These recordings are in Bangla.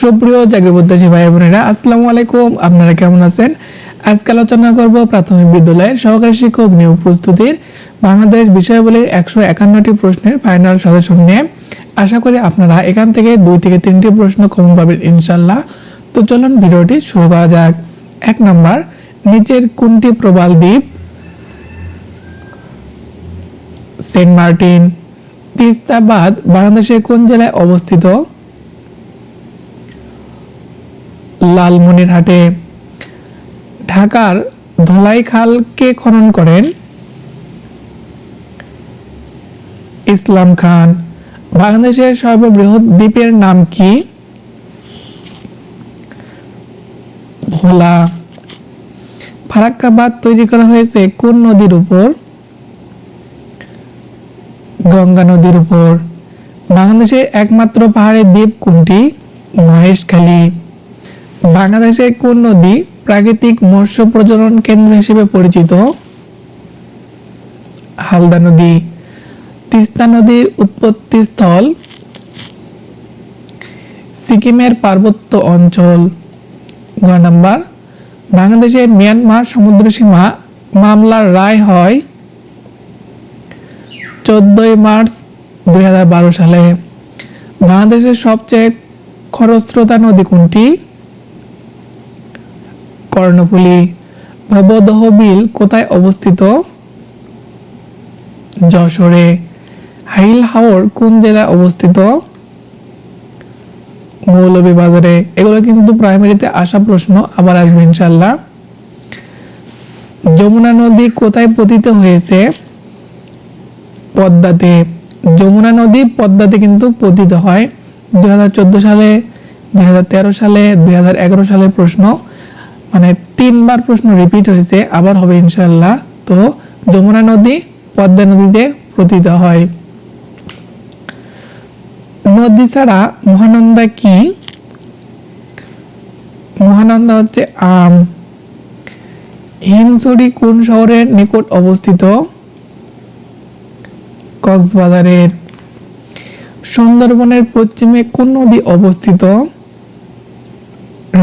সুপ্রিয় চাকরি প্রত্যাশী ভাই বোনেরা, আসসালামু আলাইকুম। আপনারা কেমন আছেন? আজকে আলোচনা করব প্রাথমিক বিদ্যালয়ের সহকারী শিক্ষক নিয়োগ প্রস্তুতির বাংলাদেশ বিষয়াবলীর একশো একান্নটি প্রশ্নের ফাইনাল সাজেশন নিয়ে। আশা করি আপনারা এখান থেকে দুই থেকে তিনটি প্রশ্ন কমন পাবেন ইনশাল্লাহ তো চলুন ভিডিওটি শুরু করা যাক। এক নম্বর, নিচের কোনটি প্রবাল দ্বীপ? Saint Martin. তিস্তাবাদ বাংলাদেশের কোন জেলায় অবস্থিত? লালমনিরহাটে। ঢাকার ধলাই খাল কে খনন করেন? ইসলাম খান। বাংলাদেশের সর্ববৃহৎ দ্বীপের নাম কি? ভোলা। ফারাক্কাবাদ তৈরি করা হয়েছে কোন নদীর উপর? গঙ্গা নদীর উপর। বাংলাদেশের একমাত্র পাহাড়ি দ্বীপ কোনটি? মহেশখালী। বাংলাদেশে কোন নদী প্রাকৃতিক মৎস্য প্রজনন কেন্দ্র হিসেবে পরিচিত? হালদা নদী, তিস্তা নদীর উৎপত্তি স্থল, সিকিমের পার্বত্য অঞ্চল। গ নাম্বার বাংলাদেশের মিয়ানমার সমুদ্র সীমা মামলার রায় হয় চোদ্দই মার্চ দুই হাজার বারো সালে। বাংলাদেশের সবচেয়ে খরস্রোতা নদী কোনটি? কর্ণফুলী ভবদহ বিল কোথায় অবস্থিত? যশোরে। হাইল হাওর কোন জেলায় অবস্থিত? মৌলভীবাজারে। এগুলো কিন্তু প্রাইমারিতে আসা প্রশ্ন, আবার আসবে ইনশাল্লাহ যমুনা নদী কোথায় পতিত হয়েছে? পদ্মাতে। যমুনা নদী পদ্মাতে কিন্তু পতিত হয়। দুই হাজার চোদ্দ সালে, দুই হাজার তেরো সালে, দুই হাজার এগারো সালে প্রশ্ন। মানে তিনবার প্রশ্ন রিপিট হয়েছে, আবার হবে ইনশাল্লাহ তো যমুনা নদী, পদ্মা নদীতে পতিত হয়। নদী ছাড়া মহানন্দা কি? মহানন্দা হচ্ছে আম। হিমছড়ি কোন শহরের নিকট অবস্থিত? কক্সবাজারের। সুন্দরবনের পশ্চিমে কোন নদী অবস্থিত?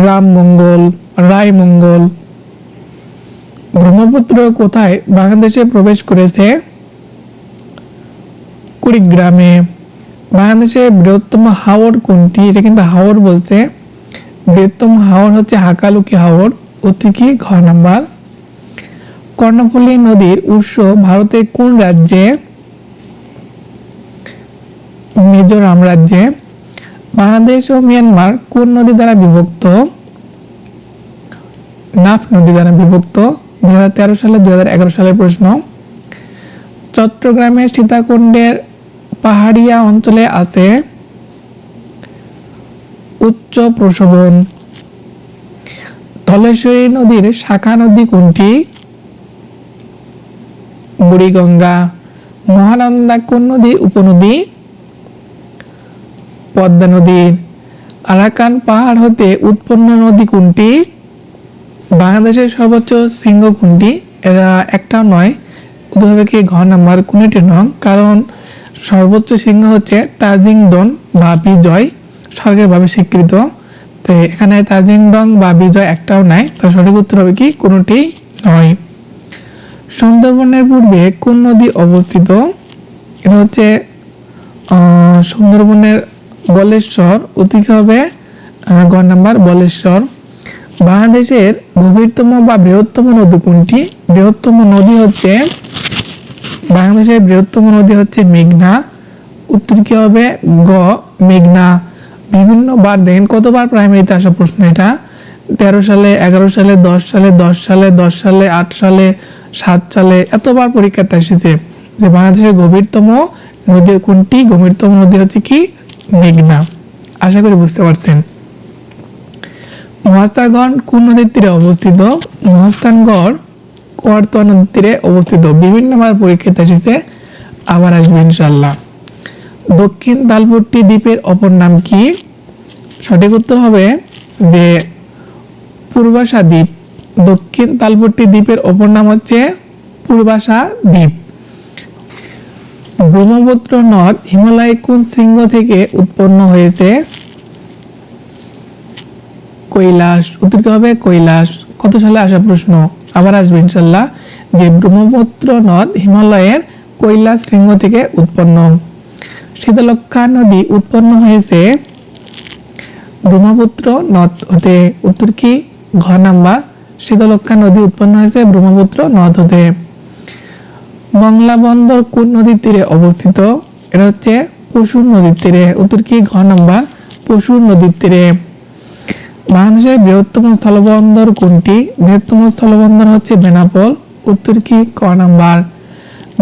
রামমঙ্গল। রায়মঙ্গল ব্রহ্মপুত্র কোথায়? বাংলাদেশে প্রবেশ করেছে কুড়িগ্রামে। বাংলাদেশের বৃহত্তম হাওর কোনটি? এটা কিন্তু হাওর বলছে। বৃহত্তম হাওর হচ্ছে হাকালুকি হাওর। উত্তর কি? ঘ নাম্বার। কর্ণফুলী নদীর উৎস ভারতের কোন রাজ্যে? মিজোরাম রাজ্যে। বাংলাদেশ ও মিয়ানমার কোন নদী দ্বারা বিভক্ত? নাফ নদী দ্বারা বিভক্ত দুই হাজার তেরো সালে দু হাজার এগারো সালের প্রশ্ন, চট্টগ্রামের সীতাকুণ্ডের পাহাড়িয়া অঞ্চলে আছে উচ্চ প্রশোভন। ধলেশ্বরী নদীর শাখা নদী কোনটি? বুড়িগঙ্গা। মহানন্দা কোন নদীর উপনদী। পদ্মা নদীর আরাকান পাহাড় হতে উৎপন্ন নদী কোনটি? বাংলাদেশের সর্বোচ্চ শৃঙ্গ কোনটি এরা একটাও নয় উদাহরণ কি ঘ নাম্বার কোনটি নং, কারণ সর্বোচ্চ সিংহ হচ্ছে তাজিং ডন বা বিজয় সরকারিভাবে স্বীকৃত। তো এখানে তাজিং ডং বা বিজয় একটাও নাই তো সঠিক উত্তর হবে কি? কোনোটি নয়। সুন্দরবনের পূর্বে কোন নদী অবস্থিত? এটা হচ্ছে সুন্দরবনের বলেশ্বর অতিকে হবে গ নাম্বার বলেশ্বর। বাংলাদেশের গভীরতম বা বৃহত্তম নদী কোনটি? বৃহত্তম নদী হচ্ছে, বাংলাদেশের বৃহত্তম নদী হচ্ছে মেঘনা। উত্তর কি হবে? গ, মেঘনা। বিভিন্ন বার দেখেন, কতবার প্রাইমারিতে আসা প্রশ্ন এটা? তেরো সালে, এগারো সালে, দশ সালে দশ সালে দশ সালে, আট সালে, সাত সালে, এতবার পরীক্ষাতে এসেছে যে বাংলাদেশের গভীরতম নদী কোনটি? গভীরতম নদী হচ্ছে কি? মেঘনা। আশা করি বুঝতে পারছেন। মহাস্থানগড় কোন নদীর তীরে অবস্থিত? মহাস্থানগড় করতোয়া নদীর তীরে অবস্থিত। বিভিন্ন বিভিন্নবার পরীক্ষাতে এসেছে। আবার আসবে ইনশাল্লাহ দক্ষিণ তালপট্টি দ্বীপের অপর নাম কি? সঠিক উত্তর হবে যে পূর্বাশা দ্বীপ। দক্ষিণ তালপট্টি দ্বীপের অপর নাম হচ্ছে পূর্বাশা দ্বীপ। ব্রহ্মপুত্র নদ হিমালয় কোন শৃঙ্গ থেকে উৎপন্ন হয়েছে। কৈলাস, উত্তর কি হবে? কৈলাস। কত সালে আসা প্রশ্ন? আবার আসবে ইনশাল্লাহ যে ব্রহ্মপুত্র নদ হিমালয়ের কৈলাস শৃঙ্গ থেকে উৎপন্ন। শীতলক্ষা নদী উৎপন্ন হয়েছে ব্রহ্মপুত্র নদ হতে। উত্তর কি? ঘ নাম্বার। শীতলক্ষা নদী উৎপন্ন হয়েছে ব্রহ্মপুত্র নদ হতে। মংলা বন্দর কোন নদীর তীরে অবস্থিত? এটা হচ্ছে পশুর নদীর তীরে। উত্তর কি? ঘ নাম্বার। পশুর নদীর তীরে। বাংলাদেশের বৃহত্তম স্থলবন্দর কোনটি? বৃহত্তম স্থলবন্দর হচ্ছে বেনাপোল, উত্তর কি? ক নাম্বার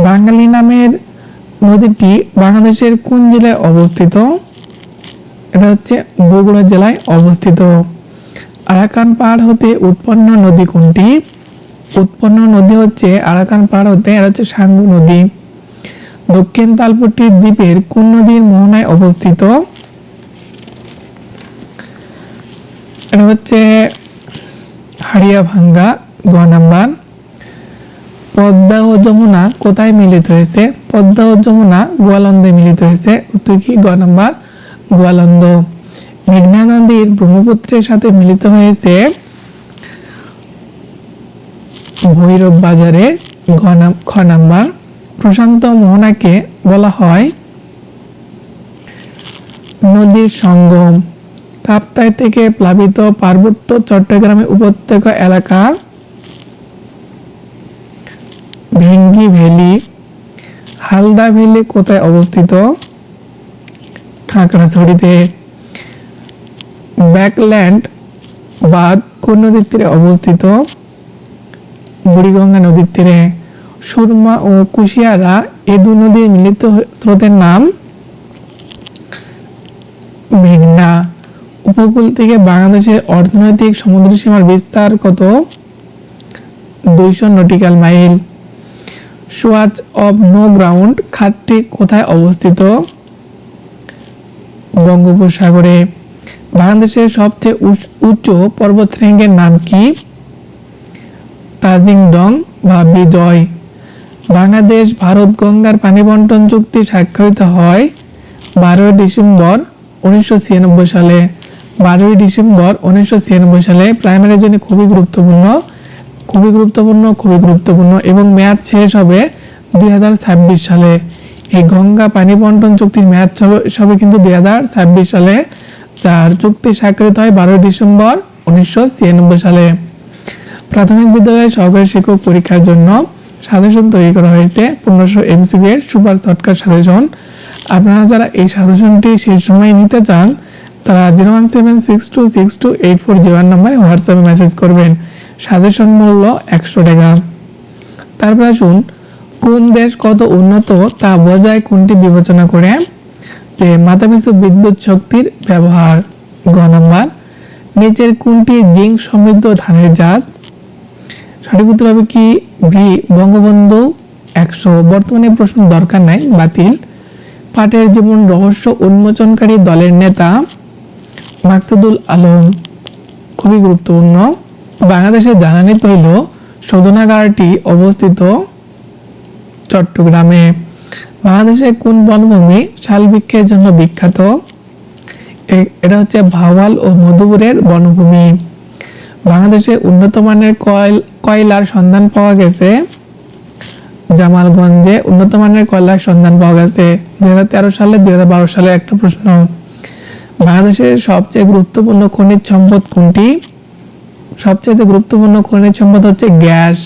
বাঙালি নামের নদীটি বাংলাদেশের কোন জেলায় অবস্থিত? এটা হচ্ছে বগুড়া জেলায় অবস্থিত। আরাকান পাহাড় হতে উৎপন্ন নদী কোনটি? উৎপন্ন নদী হচ্ছে আরাকান পাহাড় হতে, এটা হচ্ছে সাঙ্গু নদী। দক্ষিণ তালপট্টির দ্বীপের কোন নদীর মোহনায় অবস্থিত এটা হচ্ছে হাড়িয়া ভাঙ্গা গ নাম্বার পদ্মা ও যমুনা কোথায় মিলিত হয়েছে? পদ্মা ও যমুনা গোয়ালন্দে মিলিত হয়েছে। উত্তর কি? গ নাম্বার গোয়ালন্দ। মেঘনা নদীর ব্রহ্মপুত্রের সাথে মিলিত হয়েছে ভৈরব বাজারে খ নাম্বার প্রশান্ত মোহনাকে বলা হয় নদীর সঙ্গম। কাপ্তাই থেকে প্লাবিত পার্বত্য চট্টগ্রামে উপত্যকা এলাকা ভেঙ্গি ভ্যালি, হালদা ভ্যালি কোথায় অবস্থিত? খাগড়াছড়িতে। ব্যাকল্যান্ড বাঁধ কোন নদীর তীরে অবস্থিত? বুড়িগঙ্গা নদীর তীরে। সুরমা ও কুশিয়ারা এ দু নদীর মিলিত স্রোতের নাম মেঘনা। উপকূল থেকে বাংলাদেশের অর্থনৈতিক সমুদ্র সীমার বিস্তার কত? দুইশো nautical mile. Swatch of no ground খাতটি কোথায় অবস্থিত? বঙ্গোপসাগরে। বাংলাদেশের সবচেয়ে উচ- উচ্চ পর্বতশৃঙ্গের নাম কি? তাজিং ডং বা বিজয়। বাংলাদেশ ভারত গঙ্গার পানি বন্টন চুক্তি স্বাক্ষরিত হয় বারোই ডিসেম্বর উনিশশো ছিয়ানব্বই সালে। বারোই ডিসেম্বর উনিশশো ছিয়ানব্বই সালে প্রাইমারির জন্য খুবই গুরুত্বপূর্ণ খুবই গুরুত্বপূর্ণ খুবই গুরুত্বপূর্ণ এবং মেয়াদ শেষ হবে দুই হাজার ছাব্বিশ সালে। এই গঙ্গা পানি বন্টন চুক্তির মেয়াদ সবে কিন্তু দুই হাজার ছাব্বিশ সালে। তার চুক্তি স্বাক্ষরিত হয় বারোই ডিসেম্বর উনিশশো ছিয়ানব্বই সালে। প্রাথমিক বিদ্যালয়ে সহকারী শিক্ষক পরীক্ষার জন্য সাজেশন তৈরি করা হয়েছে পনেরোশো এমসিবি এর সুপার শর্টকাট সাজেশন। আপনারা যারা এই সাজেশনটি শেষ সময় নিতে চান তারা zero one seven six two six two eight four zero নাম্বারে হোয়াটসঅ্যাপে মেসেজ করবেন। সাজেশন মূল্য একশো টাকা। তারপর আসুন, কোন দেশ কত উন্নত তা বোঝায় কোনটি বিবেচনা করে? যে মাথাপিছু বিদ্যুৎ শক্তির ব্যবহার। গ নাম্বার, নিচের কোনটি জিঙ্ক সমৃদ্ধ ধানের জাত? সঠিক উত্তর হবে কি? ভি, বঙ্গবন্ধু একশো। বর্তমানে প্রশ্ন দরকার নাই, বাতিল। পাটের জীবন রহস্য উন্মোচনকারী দলের নেতা মাকসুদুল আলম খুবই গুরুত্বপূর্ণ। বাংলাদেশের জ্বালানি তৈল শোধনাগারটি অবস্থিত চট্টগ্রামে। বাংলাদেশে কোন বনভূমি শাল বৃক্ষের জন্য বিখ্যাত? এটা হচ্ছে ভাওয়াল ও মধুপুরের বনভূমি। বাংলাদেশে উন্নত মানের কয়ল, কয়লার সন্ধান পাওয়া গেছে। জামালগঞ্জে উন্নত মানের কয়লার সন্ধান পাওয়া গেছে। দুই হাজার তেরো সালে, দুই হাজার বারো সালে একটা প্রশ্ন। বাংলাদেশের সবচেয়ে গুরুত্বপূর্ণ খনিজ সম্পদ কোনটি? সবচেয়ে গুরুত্বপূর্ণ খনিজ সম্পদ হচ্ছে গ্যাস।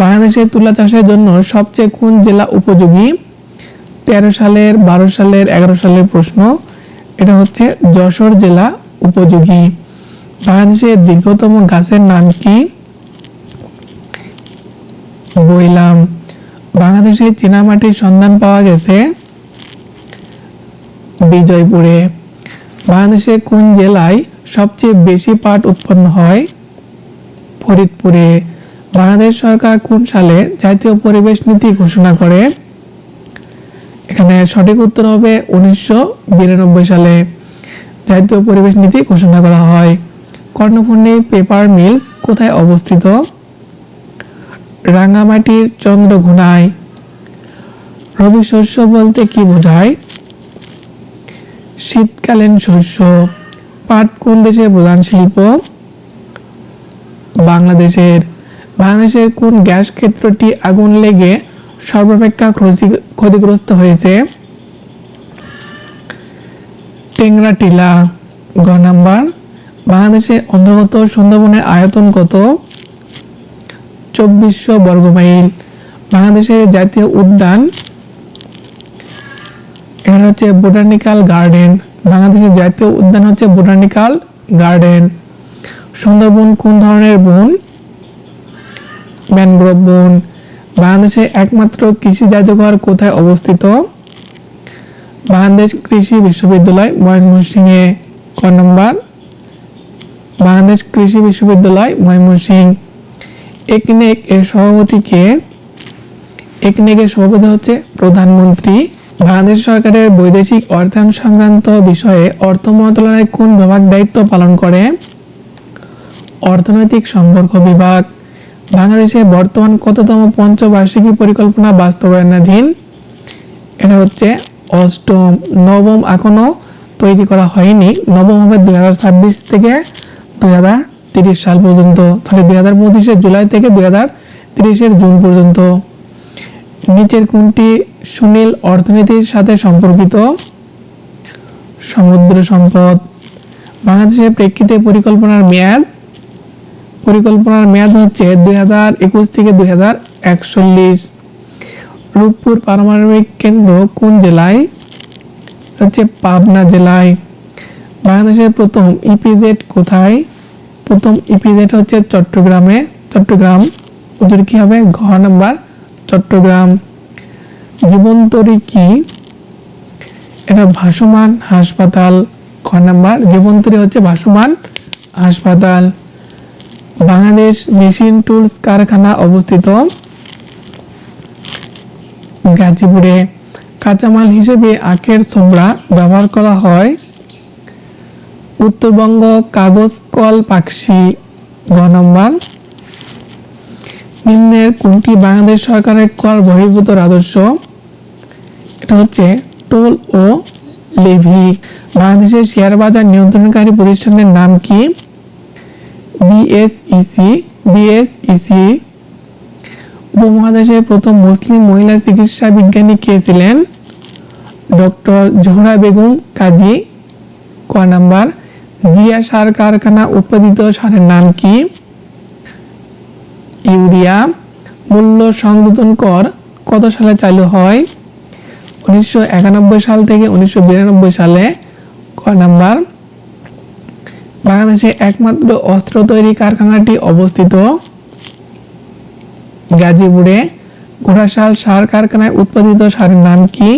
বাংলাদেশে তুলা চাষের জন্য সবচেয়ে কোন জেলা উপযোগী? তেরো সালের, বারো সালের, এগারো সালের প্রশ্ন। এটা হচ্ছে যশোর জেলা উপযোগী। বাংলাদেশের দীর্ঘতম গাছের নাম কি? বইলাম বাংলাদেশে চীনামাটির সন্ধান পাওয়া গেছে বিজয়পুরে। বাংলাদেশে কোন জেলায় সবচেয়ে বেশি পাট উৎপন্ন হয়? ফরিদপুরে। বাংলাদেশ সরকার কোন সালে জাতীয় পরিবেশ নীতি ঘোষণা করে? এখানে সঠিক উত্তর হবে উনিশশো বিরানব্বই সালে। জাতীয় পরিবেশ নীতি ঘোষণা করা হয়। কর্ণফুলী পেপার মিলস কোথায় অবস্থিত? রাঙ্গামাটির চন্দ্রঘোনায়। রবি শস্য বলতে কি বোঝায়? শীতকালীন শস্য, পাট কোন দেশের প্রধান শিল্প? বাংলাদেশের বাংলাদেশের কোন গ্যাস ক্ষেত্রটি আগুন লেগে সর্বাপেক্ষা ক্ষতিগ্রস্ত হয়েছে? টেংরা টিলা, গ নাম্বার। বাংলাদেশের অন্তর্গত সুন্দরবনের আয়তন কত? চব্বিশশো বর্গমাইল বাংলাদেশের জাতীয় উদ্যান এখানে হচ্ছে বোটানিক্যাল গার্ডেন। বাংলাদেশের জাতীয় উদ্যান হচ্ছে বোটানিক্যাল গার্ডেন। সুন্দরবন কোন ধরনের বন? ম্যানগ্রোভ বন। বাংলাদেশে একমাত্র কৃষি জাদুঘর কোথায় অবস্থিত? বাংলাদেশ কৃষি বিশ্ববিদ্যালয় ময়মনসিংহে। ক নম্বর। বাংলাদেশ কৃষি বিশ্ববিদ্যালয় ময়মনসিংহ একনেক এর সভাপতিকে একনেকের সভাপতি হচ্ছে প্রধানমন্ত্রী। বাংলাদেশ সরকারের বৈদেশিক অর্থায়ন সংক্রান্ত বিষয়ে অর্থ মন্ত্রণালয়ের কোন বিভাগ দায়িত্ব পালন করে? অর্থনৈতিক সম্পর্ক বিভাগ। বাংলাদেশে বর্তমান কততম পঞ্চবার্ষিকী পরিকল্পনা বাস্তবায়নাধীন? এটা হচ্ছে অষ্টম, নবম এখনও তৈরি করা হয়নি। নবম হবে দুই হাজার ছাব্বিশ থেকে দুই হাজার তিরিশ সাল পর্যন্ত, তাহলে দুই হাজার পঁচিশের জুলাই থেকে দুই হাজার তিরিশের জুন পর্যন্ত। নিচের কোনটি সুনীল অর্থনীতির সাথে সম্পর্কিত। সমুদ্র সম্পদ। বাংলাদেশের প্রেক্ষিতে পরিকল্পনার মেয়াদ। পরিকল্পনার মেয়াদ হচ্ছে দুই হাজার একুশ থেকে দুই হাজার একচল্লিশ। রূপপুর পারমাণবিক কেন্দ্র কোন জেলায়? হচ্ছে পাবনা জেলায়। বাংলাদেশের প্রথম ইপিজেড কোথায়? প্রথম ইপিজেড হচ্ছে চট্টগ্রামে। চট্টগ্রাম। ওদের কি হবে? ঘ নাম্বার চট্টগ্রাম। জীবন্তরী কি? এটা ভাসমান হাসপাতাল খ নাম্বার? জীবন্তরী হচ্ছে ভাসমান হাসপাতাল। বাংলাদেশ মেশিন টুলস কারখানা অবস্থিত গাজীপুরে। কাঁচামাল হিসেবে আখের ছোবড়া ব্যবহার করা হয়। উত্তরবঙ্গ কাগজ কল পাকশি গ নম্বর। নিম্নের কোনটি বাংলাদেশ সরকারের কর বহির্ভূত রাজস্ব? এটা হচ্ছে টোল ও লেভি। বাংলাদেশের শেয়ার বাজার নিয়ন্ত্রণকারী প্রতিষ্ঠানের নাম কি? বিএসইসি বিএসইসি উপমহাদেশের প্রথম মুসলিম মহিলা চিকিৎসা বিজ্ঞানী কে ছিলেন? ডক্টর জোহরা বেগম কাজী। ক নাম্বার, জিয়া সার কারখানা উৎপাদিত সারের নাম কি? ইউরিয়া। মূল্য সংযোজন কর কত সালে চালু হয়? সাল থেকে উনিশশো বিরানব্বই সালে ক নাম্বার, বাংলাদেশে একমাত্র অস্ত্র তৈরি কারখানাটি অবস্থিত গাজীপুরে। ঘোড়াশাল সার কারখানায় উৎপাদিত সারের নাম কি?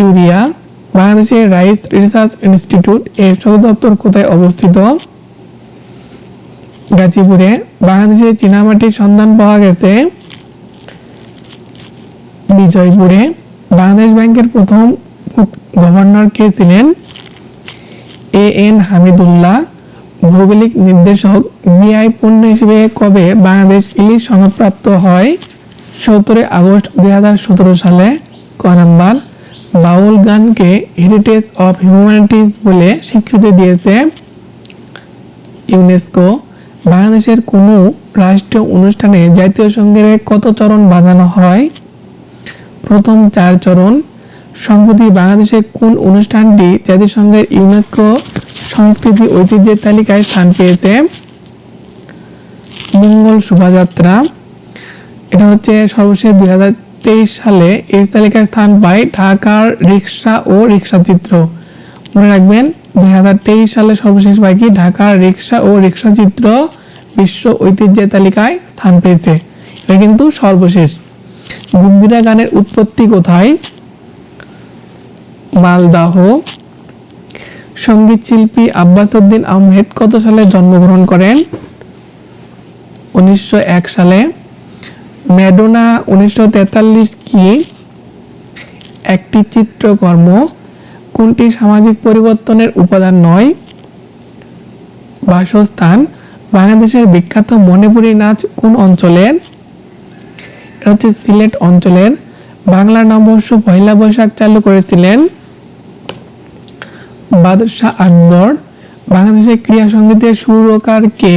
ইউরিয়া। বাংলাদেশের রাইস রিসার্চ ইনস্টিটিউট এর সদর দপ্তর কোথায় অবস্থিত? গাজীপুরে। বাংলাদেশে চীনামাটির সন্ধান পাওয়া গেছে বিজয়পুরে বাংলাদেশ ব্যাংকের প্রথম গভর্নর কে ছিলেন? A N Hamidullah. ভৌগোলিক নির্দেশক জিআই পণ্য হিসেবে কবে বাংলাদেশ ইলিশ সনদপ্রাপ্ত হয়? সতেরোই আগস্ট দুই হাজার সতেরো সালে ক নাম্বার। বাউল গানকে হেরিটেজ অফ হিউম্যানিটিজ বলে স্বীকৃতি দিয়েছে ইউনেস্কো। বাংলাদেশের কোনো রাষ্ট্রীয় অনুষ্ঠানে জাতীয় সঙ্গীতের কত চরণ বাজানো হয়? প্রথম চার চরণ। সম্প্রতি বাংলাদেশে কোন অনুষ্ঠানটি জাতিসংঘের ইউনেস্কো সংস্কৃতি ঐতিহ্যের তালিকায় স্থান পেয়েছে? মঙ্গল শোভাযাত্রা। এটা হচ্ছে সর্বশেষ দুই হাজার তেইশ সালে এই তালিকায় স্থান পায় ঢাকার রিক্সা ও রিক্সা চিত্র। মনে রাখবেন, দুই হাজার তেইশ সালে সর্বশেষ পায় কি? ঢাকার রিক্সা ও রিক্সা চিত্র বিশ্ব ঐতিহ্যের তালিকায় স্থান পেয়েছে। এটা কিন্তু সর্বশেষ। গম্ভীরা গানের উৎপত্তি কোথায়? মালদাহ। সংগীত শিল্পী আব্বাস উদ্দিন আহমেদ কত সালে জন্মগ্রহণ করেন? উনিশশো এক সালে। ম্যাডোনা উনিশশো তেতাল্লিশ কি? একটি চিত্রকর্ম। কোনটি সামাজিক পরিবর্তনের উপাদান নয়? বাসস্থান। বাংলাদেশের বিখ্যাত মণিপুরী নাচ কোন অঞ্চলের? হচ্ছে সিলেট অঞ্চলের বাংলা নববর্ষ পয়লা বৈশাখ চালু করেছিলেন বাদশাহ আকবর। বাংলাদেশের ক্রীড়া সঙ্গীতের সুরকার কে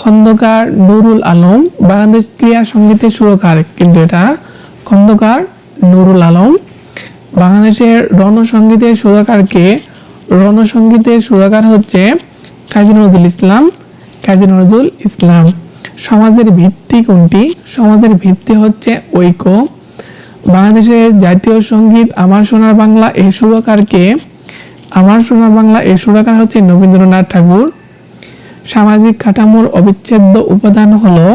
খন্দকার নুরুল আলম। বাংলাদেশ ক্রীড়া সঙ্গীতের সুরকার, কিন্তু এটা খন্দকার নুরুল আলম। বাংলাদেশের রণসঙ্গীতের সুরকার কে রণসঙ্গীতের সুরকার হচ্ছে কাজী নজরুল ইসলাম। কাজী নজরুল ইসলাম। সমাজের ভিত্তি কোনটি? সমাজের ভিত্তি হচ্ছে ঐক্য। বাংলাদেশের জাতীয় সংগীত, আমার সোনার বাংলা এই সুরকারকে, আমার সোনার বাংলা এই সুরকার হচ্ছে রবীন্দ্রনাথ ঠাকুর। সামাজিক কাঠামোর অবিচ্ছেদ্য উপাদান হলো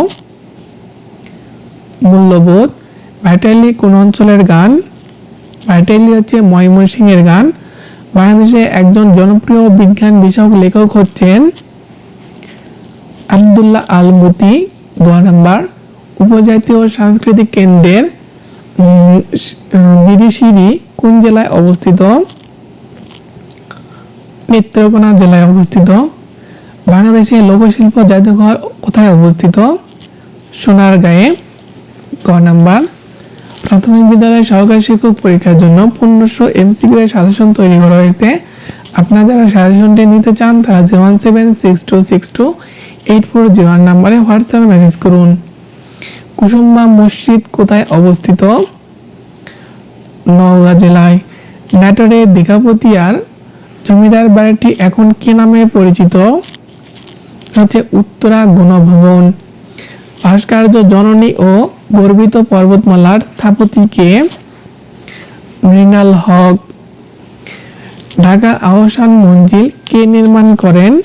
মূল্যবোধ। ভাইটালি কোন অঞ্চলের গান? ভাইটালি হচ্ছে ময়মনসিংহের গান। বাংলাদেশে একজন জনপ্রিয় বিজ্ঞান বিষয়ক লেখক হচ্ছেন আবদুল্লাহ আল মুতি গ নাম্বার, উপজাতীয় সাংস্কৃতিক কেন্দ্রের বিরিশিরি কোন জেলায় অবস্থিত? নেত্রকোনা জেলায় অবস্থিত। বাংলাদেশের লোকশিল্প জাদুঘর কোথায় অবস্থিত? সোনারগাঁয়ে। ক নাম্বার, প্রাথমিক বিদ্যালয়ের সহকারী শিক্ষক পরীক্ষার জন্য পনেরোশো এমসিকিউ এর সাজেশন তৈরি করা হয়েছে। আপনারা যারা সাজেশনটি নিতে চান, তারা zero one seven six two six two eight four zero one নাম্বারে হোয়াটসঅ্যাপে মেসেজ করুন। কুসুম্বা মসজিদ কোথায় অবস্থিত? নওগাঁ জেলায়। নাটোরে দীঘাপতিয়ার জমিদার বাড়িটি এখন কি নামে পরিচিত? হচ্ছে উত্তরা গণভবন। ভাস্কর্য, জননী ও গর্বিত পর্বতমালার স্থাপতিকে মৃণাল হক। ঢাকার আহসান মঞ্জিল কে নির্মাণ করেন?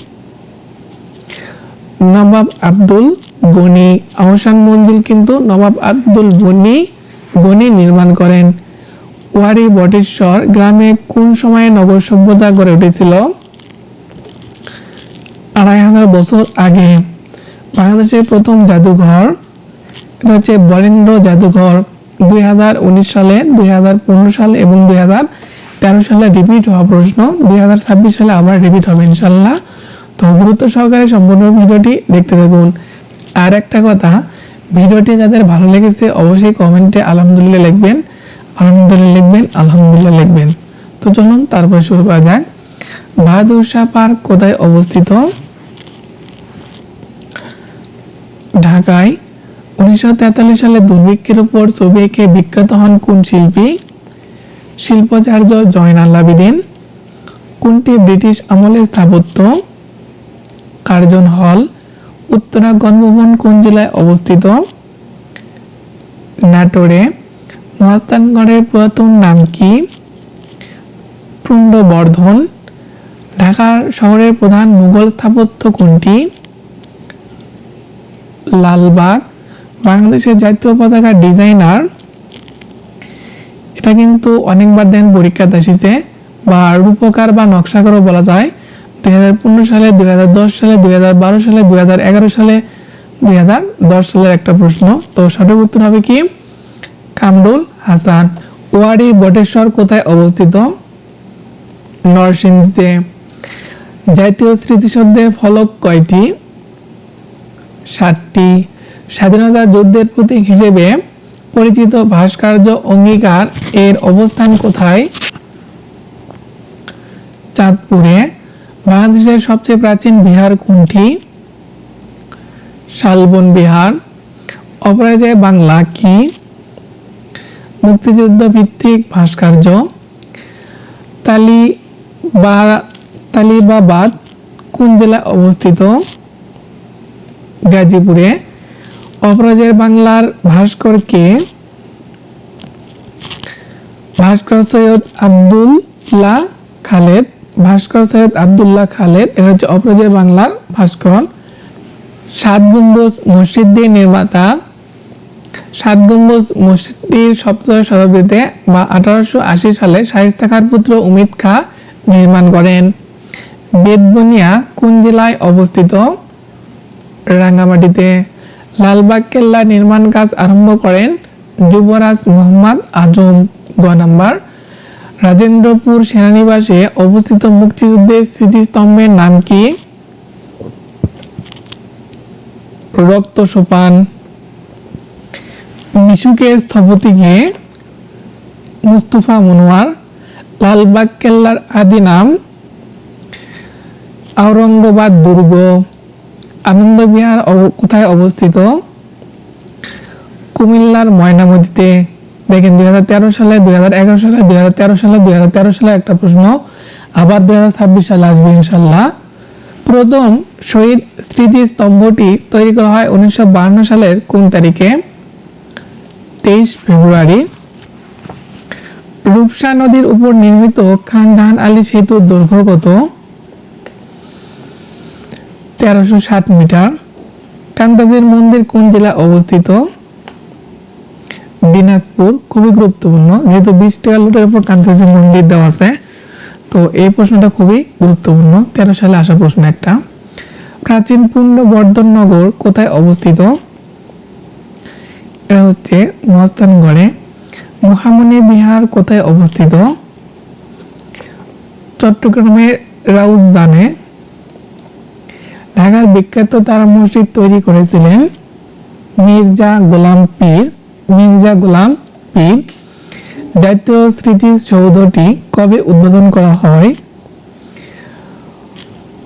নবাব আব্দুল গনি। আহসান মঞ্জিল কিন্তু নবাব আব্দুল গনি গনি নির্মাণ করেন। ওয়ারি বটেশ্বর গ্রামে কোন সময়ে নগর সভ্যতা গড়ে উঠেছিল? আড়াই হাজার বছর আগে। বাংলাদেশের প্রথম জাদুঘর, এটা হচ্ছে বরেন্দ্র জাদুঘর। দুই হাজার উনিশ সালে, দুই হাজার পনেরো সালে এবং দুই হাজার তেরো সালে রিপিট হওয়া প্রশ্ন। দুই হাজার ছাব্বিশ সালে আবার রিপিট হবে, ইনশাল্লাহ। তো গুরুত্ব সহকারে সম্পূর্ণ ভিডিওটি দেখতে থাকুন। আর একটা কথা, ভিডিওটি যাদের ভালো লেগেছে অবশ্যই কমেন্টে আলহামদুলিল্লাহ লিখবেন। আলহামদুলিল্লাহ লিখবেন আলহামদুলিল্লাহ লিখবেন। তো চলুন তারপরে শুরু করা যাক। বাহাদুর শাহ পার্ক কোথায় অবস্থিত? ঢাকায় উনিশশো তেতাল্লিশ সালে দুর্ভিক্ষের উপর ছবি এঁকে বিখ্যাত হন কোন শিল্পী? শিল্পাচার্য জয়নাল আবেদিন। কোনটি ব্রিটিশ আমলে স্থাপত্য? কার্জন হল উত্তরা গণভবন কোন জেলায় অবস্থিত? নাটোরে। মহাস্থানগড়ের পুরাতন নাম কি? পুণ্ডবর্ধন ঢাকার শহরের প্রধান মুঘল স্থাপত্য কোনটি? লালবাগ। বাংলাদেশের জাতীয় পতাকার ডিজাইনার। এটা কিন্তু অনেকবার দেন পরীক্ষাতে এসেছে, বা রূপকার বা নকশাকারও বলা যায়। দুই হাজার পনেরো সালে, দুই হাজার দশ সালে, দুই হাজার বারো সালে, দুই হাজার এগারো সালে, দুই হাজার দশ সালের একটা প্রশ্ন। তো সঠিক উত্তর হবে কি? কামরুল হাসান। ওয়ারি বটেশ্বর কোথায় অবস্থিত? নরসিংদীতে। জাতীয় স্মৃতিসৌধের ফলক কয়টি? ষাটটি স্বাধীনতা যুদ্ধের প্রতীক হিসেবে পরিচিত ভাস্কর্য অঙ্গীকার এর অবস্থান কোথায়? চাঁদপুরে। বাংলাদেশের সবচেয়ে প্রাচীন বিহার কোনটি? শালবন বিহার। অপরাজয় বাংলা কি? মুক্তিযুদ্ধ ভিত্তিক ভাস্কর্য। তালিবাবাদ কোন জেলায় অবস্থিত? গাজীপুরে। অপরাজের বাংলার ভাস্করকে ভাস্কর সৈয়দ আব্দুল্লাহ খালেদ। ভাস্কর সৈয়দ আব্দুল্লাহ খালেদ এটা হচ্ছে অপরাজের বাংলার ভাস্কর। সাত গম্বুজ মসজিদটির নির্মাতা। সাত গম্বুজ মসজিদটির সপ্তদশ শতাব্দীতে বা আঠারোশো আশি সালে শাহিস্তা খার পুত্র উমিদ খা নির্মাণ করেন। বেদবনিয়া কোন জেলায় অবস্থিত? রাঙ্গামাটিতে। লালবাগ কেল্লা নির্মাণ কাজ আরম্ভ করেন যুবরাজ মোহাম্মদ আজম। গ নাম্বার। রাজেন্দ্রপুর সেনানিবাসে অবস্থিত মুক্তিযুদ্ধের স্মৃতিস্তম্ভের নাম কি? রক্ত সোপান। মিশুকের স্থপতিকে মুস্তফা মনোয়ার। লালবাগ কেল্লার আদি নাম? আওরঙ্গাবাদ দুর্গ। আনন্দ বিহার অব- কোথায় অবস্থিত? কুমিল্লার ময়নামতিতে। দেখেন দুই হাজার তেরো সালে, দুই হাজার এগারো সালে, দুই হাজার তেরো সালে, দুই সালে একটা প্রশ্ন, আবার দুই হাজার ছাব্বিশ সালে আসবে ইনশাল্লাহ প্রথম শহীদ স্মৃতি স্তম্ভটি তৈরি করা হয় উনিশশো সালের কোন তারিখে? তেইশ ফেব্রুয়ারি। রূপসা নদীর উপর নির্মিত খান জাহান আলী সেতুর দৈর্ঘ্য কত? তেরোশো ষাট মিটার। কান্তাজির মন্দির কোন জেলায় অবস্থিত? দিনাজপুর, খুবই গুরুত্বপূর্ণ। যেহেতু বিশ টাকা লুটের উপর কান্তাজির মন্দির দেওয়া আছে। তো এই প্রশ্নটা খুবই গুরুত্বপূর্ণ। তেরো সালে আসা প্রশ্ন একটা। প্রাচীন পুণ্যবর্ধন নগর কোথায় অবস্থিত? এটা হচ্ছে মস্তানগড়ে মহামনি বিহার কোথায় অবস্থিত? চট্টগ্রামের রাউজানে ঢাকার বিখ্যাত তারা মসজিদ তৈরি করেছিলেন মির্জা গোলাম পীর। মির্জা গোলাম পীর। জাতীয় স্মৃতিসৌধটি কবে উদ্বোধন করা হয়?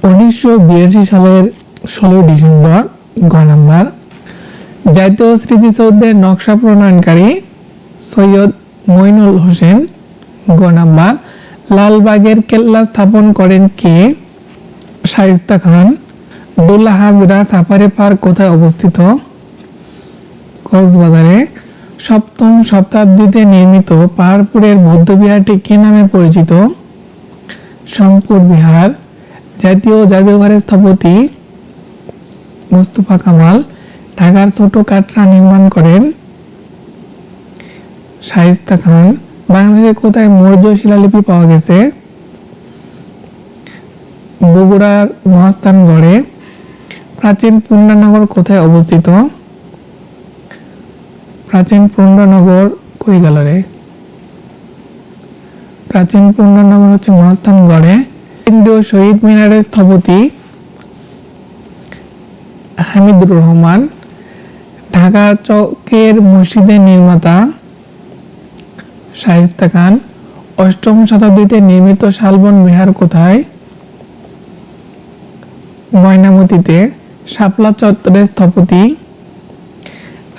উনিশশো বিরাশি সালের ষোলো ডিসেম্বর গ নাম্বার। জাতীয় স্মৃতিসৌধের নকশা প্রণয়নকারী সৈয়দ মইনুল হোসেন। গ নাম্বার। লালবাগের কেল্লা স্থাপন করেন কে? Shaista Khan. Dulahazra safari park কোথায় অবস্থিত? কক্সবাজারে সপ্তম শতাব্দীতে নির্মিত পাহাড়পুরের বৌদ্ধবিহারটি কি নামে পরিচিত? শঙ্কর বিহার, জাতীয় জাদুঘরের স্থপতি মুস্তফা কামাল, ঢাকার ছোট কাটরা নির্মাণ করেন শাইস্তা খান। বাংলাদেশে কোথায় মৌর্য শিলালিপি পাওয়া গেছে? বগুড়ার মহাস্থানগড়ে। প্রাচীন পুণ্যনগর কোথায় অবস্থিত? প্রাচীন পুণ্যনগর কই গেল রে? প্রাচীন পুণ্যনগর হচ্ছে মহাস্থানগড়ে। কেন্দ্রীয় শহীদ মিনারের স্থপতি হামিদুর রহমান, ঢাকা চকের মসজিদের নির্মাতা শাহিস্তা খান, অষ্টম শতাব্দীতে নির্মিত শালবন বিহার কোথায়? ময়নামতিতে, শাপলা চত্বরের স্থপতি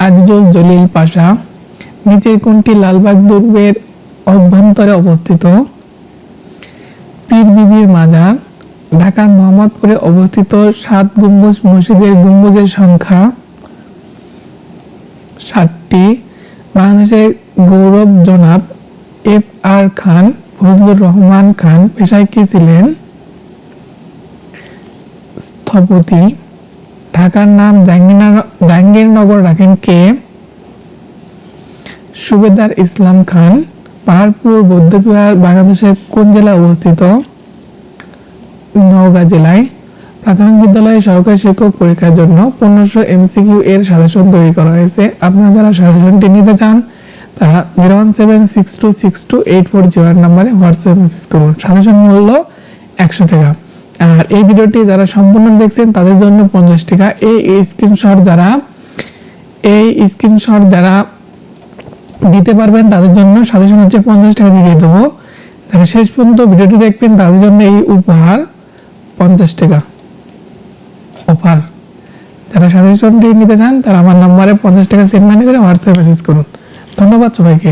আজিজুল জলিল পাশা নিচের কোনটি লালবাগ দুর্গের অভ্যন্তরে অবস্থিত। পীর বিবির মাজার ঢাকার মোহাম্মদপুরে অবস্থিত সাত গম্বুজ মসজিদের গম্বুজের সংখ্যা ষাটটি। বাংলাদেশের গৌরব জনাব এফ আর খান, ফজলুর রহমান খান পেশায় কি ছিলেন? স্থপতি ঢাকার নাম জাহাঙ্গীরনগর রাখেন কে? সুবেদার ইসলাম খান, পাহাড়পুর, বৌদ্ধবিহার বাংলাদেশের কোন জেলায় অবস্থিত? নওগাঁ জেলায়। প্রাথমিক বিদ্যালয়ে সহকারী শিক্ষক পরীক্ষার জন্য পনেরোশো এমসিকিউ এর সাজেশন তৈরি করা হয়েছে। আপনারা যারা সাজেশনটি নিতে চান, তারা zero one seven six two six two eight four zero নাম্বারে হোয়াটসঅ্যাপ মেসেজ করুন। সাজেশন মূল্য একশো টাকা। আর এই ভিডিওটি যারা সম্পূর্ণ দেখছেন, তাদের জন্য পঞ্চাশ টাকা। এই স্ক্রিনশট যারা, এই স্ক্রিনশট যারা দিতে পারবেন, তাদের জন্য সাজেশন হচ্ছে পঞ্চাশ টাকা দিয়ে দেবো। যারা শেষ পর্যন্ত ভিডিওটি দেখবেন, তাদের জন্য এই উপহার পঞ্চাশ টাকা অফার যারা সাজেশনটি নিতে চান, তারা আমার নাম্বারে পঞ্চাশ টাকা সেন্ড মানি করে হোয়াটসঅ্যাপ মেসেজ করুন। ধন্যবাদ সবাইকে।